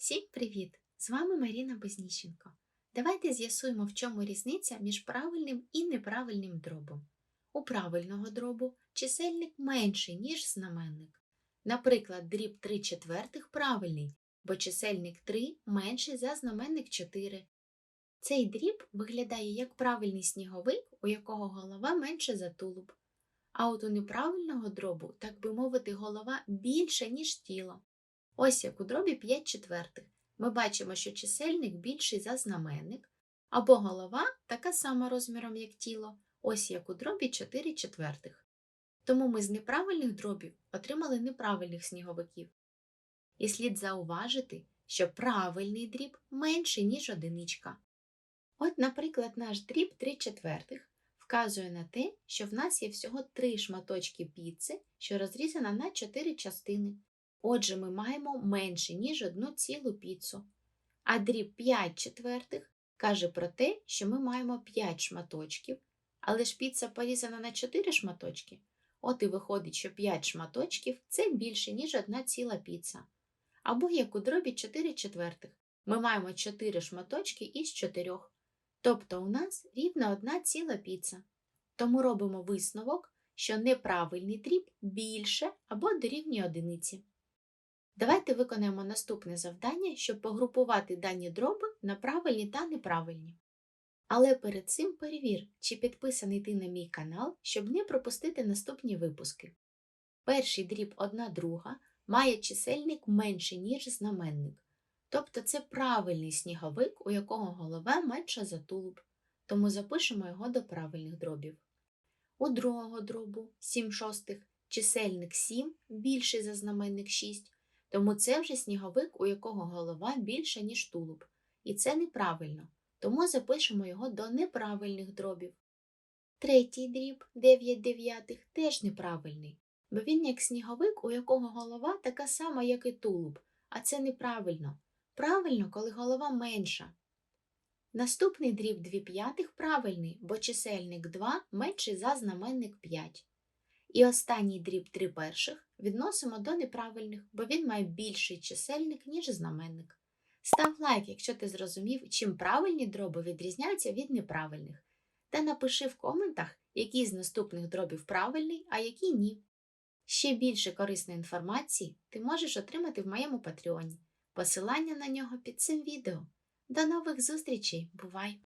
Всім привіт! З вами Маріна Безніщенко. Давайте з'ясуємо, в чому різниця між правильним і неправильним дробом. У правильного дробу чисельник менший, ніж знаменник. Наприклад, дріб 3 четвертих правильний, бо чисельник 3 менший за знаменник 4. Цей дріб виглядає як правильний сніговик, у якого голова менше за тулуб. А от у неправильного дробу, так би мовити, голова більша, ніж тіло. Ось як у дробі 5 четвертих. Ми бачимо, що чисельник більший за знаменник, або голова така сама розміром, як тіло, ось як у дробі 4 четвертих. Тому ми з неправильних дробів отримали неправильних сніговиків. І слід зауважити, що правильний дріб менший, ніж одиничка. От, наприклад, наш дріб 3 четвертих вказує на те, що в нас є всього 3 шматочки піци, що розрізана на 4 частини. Отже, ми маємо менше, ніж одну цілу піцу. А дріб 5 четвертих каже про те, що ми маємо 5 шматочків, але ж піца порізана на 4 шматочки. От і виходить, що 5 шматочків це більше, ніж одна ціла піца. Або як у дробі 4 четвертих. Ми маємо 4 шматочки із 4. Тобто у нас рівна одна ціла піца. Тому робимо висновок, що неправильний дріб більше або дорівнює одиниці. Давайте виконаємо наступне завдання, щоб погрупувати дані дроби на правильні та неправильні. Але перед цим перевір, чи підписаний ти на мій канал, щоб не пропустити наступні випуски. Перший дріб 1 друга має чисельник менший, ніж знаменник. Тобто це правильний сніговик, у якого голова менша за тулуб, тому запишемо його до правильних дробів. У другого дробу 7 шостих чисельник 7 більший за знаменник 6, тому це вже сніговик, у якого голова більша, ніж тулуб. І це неправильно, тому запишемо його до неправильних дробів. Третій дріб 9 дев'ятих теж неправильний, бо він як сніговик, у якого голова така сама, як і тулуб, а це неправильно. Правильно, коли голова менша. Наступний дріб 2 п'ятих правильний, бо чисельник 2 менший за знаменник 5. І останній дріб 3 перших відносимо до неправильних, бо він має більший чисельник, ніж знаменник. Став лайк, якщо ти зрозумів, чим правильні дроби відрізняються від неправильних. Та напиши в коментах, який з наступних дробів правильний, а який ні. Ще більше корисної інформації ти можеш отримати в моєму патреоні. Посилання на нього під цим відео. До нових зустрічей, бувай!